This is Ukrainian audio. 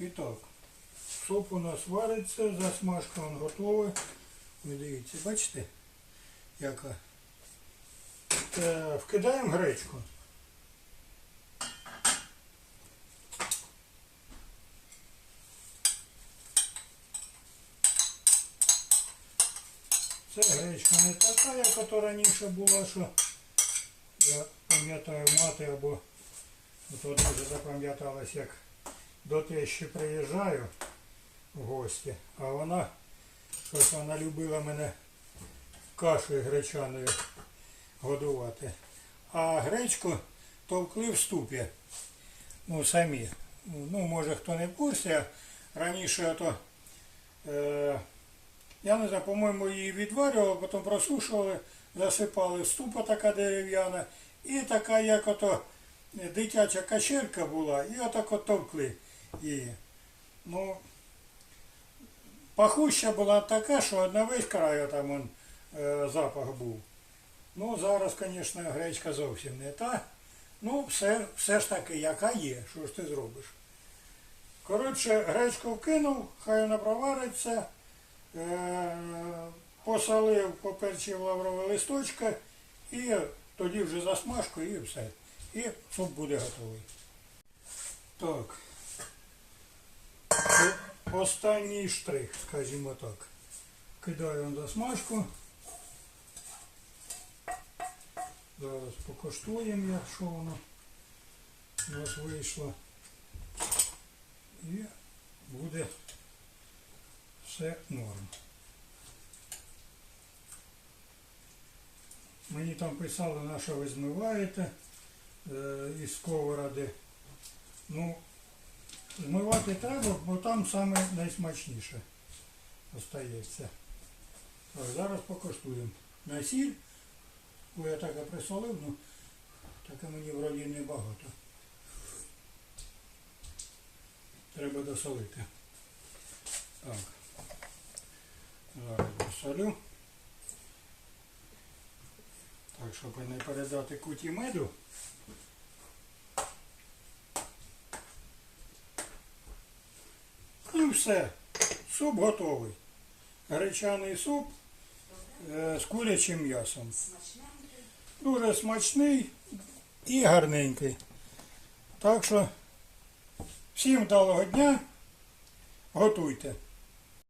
І так, суп у нас вариться, засмажка он готова. Ви дивіться, бачите, яка. Е, вкидаємо гречку. Це гречка не така, як ото раніше була, що я пам'ятаю мати або от дуже запам'яталась, як до тещі приїжджаю в гості, а вона щось вона любила мене кашею гречаною годувати. А гречку товкли в ступі. Ну, самі. Ну, може хто не в курсі, а раніше ото, е, я не знаю, по-моєму, її відварювали, потім просушували, засипали ступа така дерев'яна, і така, як ото дитяча качерка була, і отак от товкли її. Ну, пахуща була така, що на весь край там он, е, запах був. Ну, зараз, звісно, гречка зовсім не та. Ну, все, все ж таки, яка є, що ж ти зробиш. Коротше, гречку вкинув, хай вона провариться, е, посолив, поперчив лаврове листочка і тоді вже засмажку і все. І суп буде готовий. Так. Останній штрих, скажімо так. Кидаю на засмажку. Зараз покоштуємо, як що воно у нас вийшло. І буде все норм. Мені там писали, на що ви змиваєте е, із сковороди. Ну, змивати треба, бо там саме найсмачніше остається. Так, зараз покоштуємо. На сіль, бо я таке присолив, ну таке мені вроді небагато. Треба досолити. Так. Зараз досолю. Так, щоб не передати куті меду. І все. Суп готовий. Гречаний суп е, з курячим м'ясом. Дуже смачний і гарненький. Так що всім вдалого дня. Готуйте.